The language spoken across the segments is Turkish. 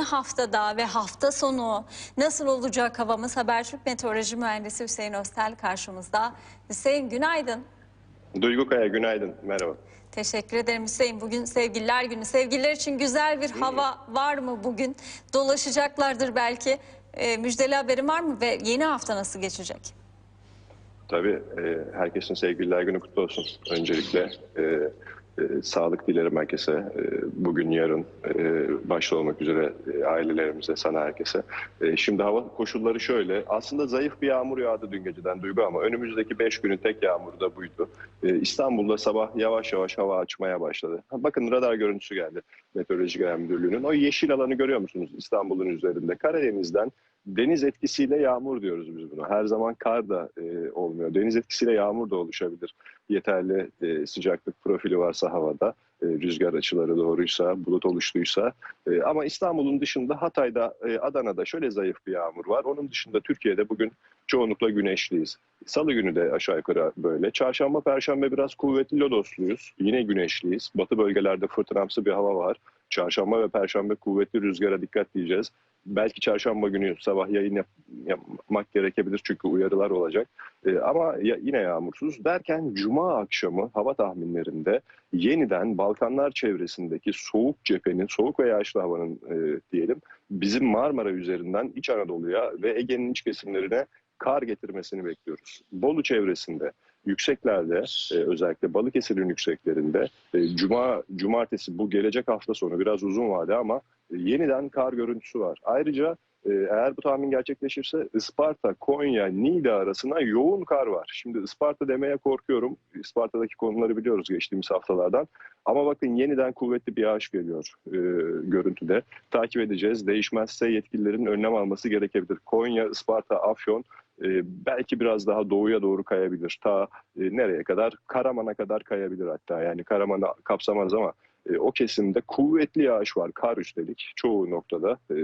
haftada ve hafta sonu nasıl olacak havamız Habertürk Meteoroloji Mühendisi Hüseyin Öztel karşımızda. Hüseyin günaydın. Duygu Kaya günaydın. Merhaba. Teşekkür ederim Hüseyin. Bugün sevgililer günü. Sevgililer için güzel bir hava var mı bugün? Dolaşacaklardır belki. Ee, müjdeli haberin var mı ve yeni hafta nasıl geçecek? Tabii e, herkesin sevgililer günü kutlu olsun. Öncelikle e, e, sağlık dilerim herkese. E, bugün yarın e, başta olmak üzere e, ailelerimize, sana herkese. E, şimdi hava koşulları şöyle. Aslında zayıf bir yağmur yağdı dün geceden Duygu ama önümüzdeki 5 günün tek yağmuru da buydu. İstanbul'da sabah yavaş yavaş hava açmaya başladı. Bakın radar görüntüsü geldi Meteoroloji Genel Müdürlüğü'nün. O yeşil alanı görüyor musunuz İstanbul'un üzerinde? Karadeniz'den deniz etkisiyle yağmur diyoruz biz buna. Her zaman kar da e, olmuyor. Deniz etkisiyle yağmur da oluşabilir. Yeterli e, sıcaklık profili varsa havada, e, rüzgar açıları doğruysa, bulut oluştuysa. E, ama İstanbul'un dışında Hatay'da, e, Adana'da şöyle zayıf bir yağmur var. Onun dışında Türkiye'de bugün çoğunlukla güneşliyiz. Salı günü de aşağı yukarı böyle. Çarşamba, perşembe biraz kuvvetli lodosluyuz. Yine güneşliyiz. Batı bölgelerde fırtınamsı bir hava var. Çarşamba ve perşembe kuvvetli rüzgara dikkat diyeceğiz. Belki çarşamba günü sabah yayın yap- yapmak gerekebilir çünkü uyarılar olacak. Ee, ama ya- yine yağmursuz derken cuma akşamı hava tahminlerinde yeniden Balkanlar çevresindeki soğuk cephenin, soğuk ve yağışlı havanın e, diyelim bizim Marmara üzerinden İç Anadolu'ya ve Ege'nin iç kesimlerine kar getirmesini bekliyoruz. Bolu çevresinde yükseklerde e, özellikle Balıkesir'in yükseklerinde e, cuma cumartesi bu gelecek hafta sonu biraz uzun vade ama e, yeniden kar görüntüsü var. Ayrıca eğer bu tahmin gerçekleşirse Isparta, Konya, Niğde arasına yoğun kar var. Şimdi Isparta demeye korkuyorum. Isparta'daki konuları biliyoruz geçtiğimiz haftalardan. Ama bakın yeniden kuvvetli bir yağış geliyor e, görüntüde. Takip edeceğiz. Değişmezse yetkililerin önlem alması gerekebilir. Konya, Isparta, Afyon e, belki biraz daha doğuya doğru kayabilir. Ta e, nereye kadar? Karaman'a kadar kayabilir hatta. Yani Karaman'ı kapsamaz ama e, o kesimde kuvvetli yağış var. Kar üstelik çoğu noktada. E,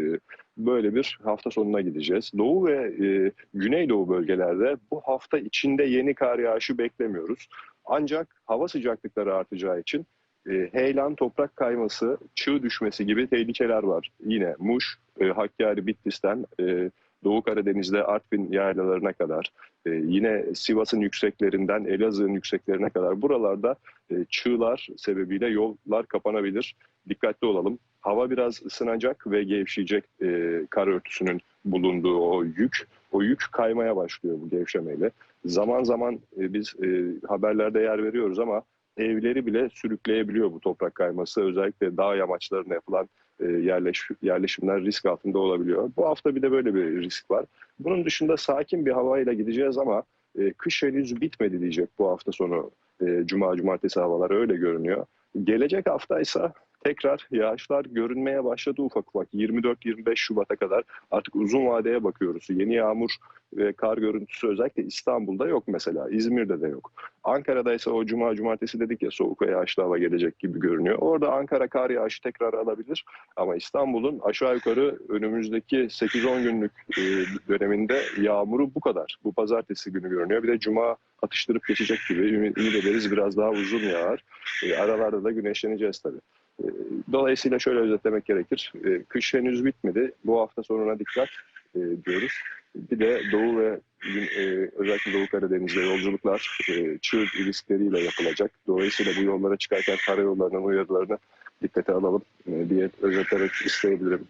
böyle bir hafta sonuna gideceğiz. Doğu ve e, Güneydoğu bölgelerde bu hafta içinde yeni kar yağışı beklemiyoruz. Ancak hava sıcaklıkları artacağı için e, heyelan, toprak kayması, çığ düşmesi gibi tehlikeler var. Yine Muş, e, Hakkari, Bitlis'ten e, Doğu Karadeniz'de Artvin yaylalarına kadar, e, yine Sivas'ın yükseklerinden Elazığ'ın yükseklerine kadar buralarda e, çığlar sebebiyle yollar kapanabilir. Dikkatli olalım. Hava biraz ısınacak ve gevşeyecek e, kar örtüsünün bulunduğu o yük. O yük kaymaya başlıyor bu gevşemeyle. Zaman zaman e, biz e, haberlerde yer veriyoruz ama evleri bile sürükleyebiliyor bu toprak kayması. Özellikle dağ yamaçlarına yapılan e, yerleş, yerleşimler risk altında olabiliyor. Bu hafta bir de böyle bir risk var. Bunun dışında sakin bir havayla gideceğiz ama e, kış henüz bitmedi diyecek bu hafta sonu. E, Cuma, cumartesi havalar öyle görünüyor. Gelecek hafta ise tekrar yağışlar görünmeye başladı ufak ufak. 24-25 Şubat'a kadar artık uzun vadeye bakıyoruz. Yeni yağmur ve kar görüntüsü özellikle İstanbul'da yok mesela. İzmir'de de yok. Ankara'da ise o cuma cumartesi dedik ya soğuk ve yağışlı hava gelecek gibi görünüyor. Orada Ankara kar yağışı tekrar alabilir. Ama İstanbul'un aşağı yukarı önümüzdeki 8-10 günlük e, döneminde yağmuru bu kadar. Bu pazartesi günü görünüyor. Bir de cuma atıştırıp geçecek gibi. Ümit, ederiz biraz daha uzun yağar. E, aralarda da güneşleneceğiz tabii. E, Dolayısıyla şöyle özetlemek gerekir. E, Kış henüz bitmedi. Bu hafta sonuna dikkat e, diyoruz. Bir de Doğu ve e, özellikle Doğu Karadeniz'de yolculuklar e, çığ riskleriyle yapılacak. Dolayısıyla bu yollara çıkarken karayollarının uyarılarını dikkate alalım diye özetlerek isteyebilirim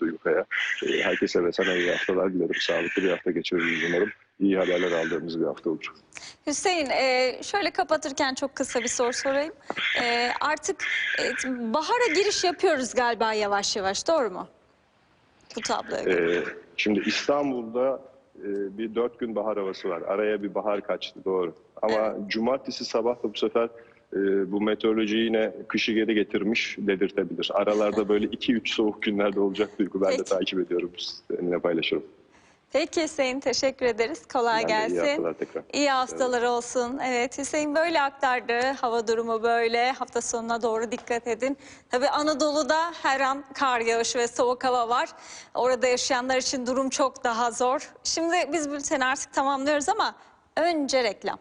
Duygu Kaya. E, herkese ve sana iyi haftalar dilerim. Sağlıklı bir hafta geçiririz umarım. İyi haberler aldığımız bir hafta olur. Hüseyin e, şöyle kapatırken çok kısa bir soru sorayım. E, artık e, bahara giriş yapıyoruz galiba yavaş yavaş doğru mu? Bu tabloya göre. Şimdi İstanbul'da bir dört gün bahar havası var. Araya bir bahar kaçtı doğru. Ama cumartesi sabah da bu sefer bu meteoroloji yine kışı geri getirmiş dedirtebilir. Aralarda böyle 2-3 soğuk günlerde olacak duygu. Ben de Peki. takip ediyorum. Seninle paylaşırım. Peki Hüseyin teşekkür ederiz. Kolay Ben de iyi gelsin. haftalar tekrar. İyi haftalar olsun. Evet Hüseyin böyle aktardı. Hava durumu böyle. Hafta sonuna doğru dikkat edin. Tabii Anadolu'da her an kar yağışı ve soğuk hava var. Orada yaşayanlar için durum çok daha zor. Şimdi biz bülteni artık tamamlıyoruz ama önce reklam.